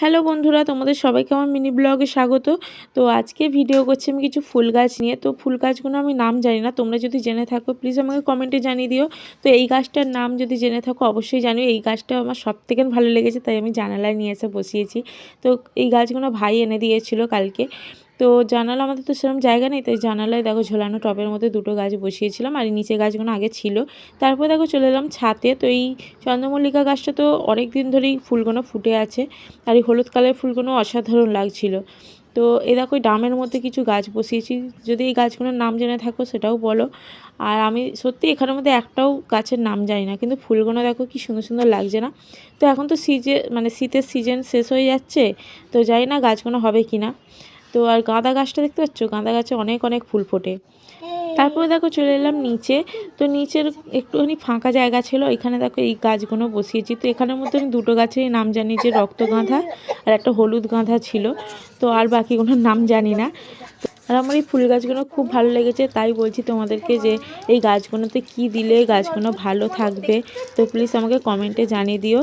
Hello বন্ধুরা, তোমাদের সবাইকে আমার মিনি ব্লগে স্বাগত। তো আজকে ভিডিও করছি আমি কিছু ফুল গাছ নিয়ে। তো ফুল গাছগুলো আমি নাম জানি না, তোমরা যদি জেনে থাকো প্লিজ আমাকে কমেন্টে জানিয়ে দিও। তো এই গাছটার নাম যদি জেনে থাকো, অবশ্যই জানিও। এই গাছটা আমার সব থেকে ভালো লেগেছে, তাই আমি জানালায় নিয়ে এসে বসিয়েছি। তো এই গাছগুলো ভাই এনে দিয়েছিল কালকে। তো জানালা আমাদের তো সেরকম জায়গা নেই, তাই জানালায় দেখো ঝোলানো টবের মধ্যে দুটো গাছ বসিয়েছিলাম আর নিচে গাছগুলো আগে ছিল। তারপর দেখো চলে এলাম ছাতে তো এই চন্দ্রমল্লিকা গাছটা তো অনেক দিন ধরেই ফুলগুলো ফুটে আছে আর এই হলুদ কালারের ফুলগুলো অসাধারণ লাগছিল। তো এ দেখো ডামের মধ্যে কিছু গাছ বসিয়েছি, যদি এই গাছগুলোর নাম জেনে থাকো সেটাও বলো। আর আমি সত্যি এখানের মধ্যে একটাও গাছের নাম জানি না, কিন্তু ফুলগুলো দেখো কি সুন্দর সুন্দর লাগছে না। তো এখন তো সিজে মানে শীতের সিজন শেষ হয়ে যাচ্ছে, তো জানি না গাছগুলো হবে কি না তো আর গাঁদা গাছটা দেখতে পাচ্ছ? গাঁদা গাছে অনেক অনেক ফুল ফোটে। তারপরে দেখো চলে এলাম নিচে। তো নিচের একটুখানি ফাঁকা জায়গা ছিল। এখানে দেখো এই গাছগুলো বসিয়েছি। তো এখানের মধ্যে আমি দুটো গাছের নাম জানি যে রক্ত গাঁধা আর একটা হলুদ গাঁধা ছিল। তো আর বাকিগুলোর নাম জানি না। আর আমার এই ফুল গাছগুলো খুব ভালো লেগেছে। তাই বলছি তোমাদেরকে যে এই গাছগুলোতে কি দিলে গাছগুলো ভালো থাকবে? তো প্লিজ আমাকে কমেন্টে জানিয়ে দিও।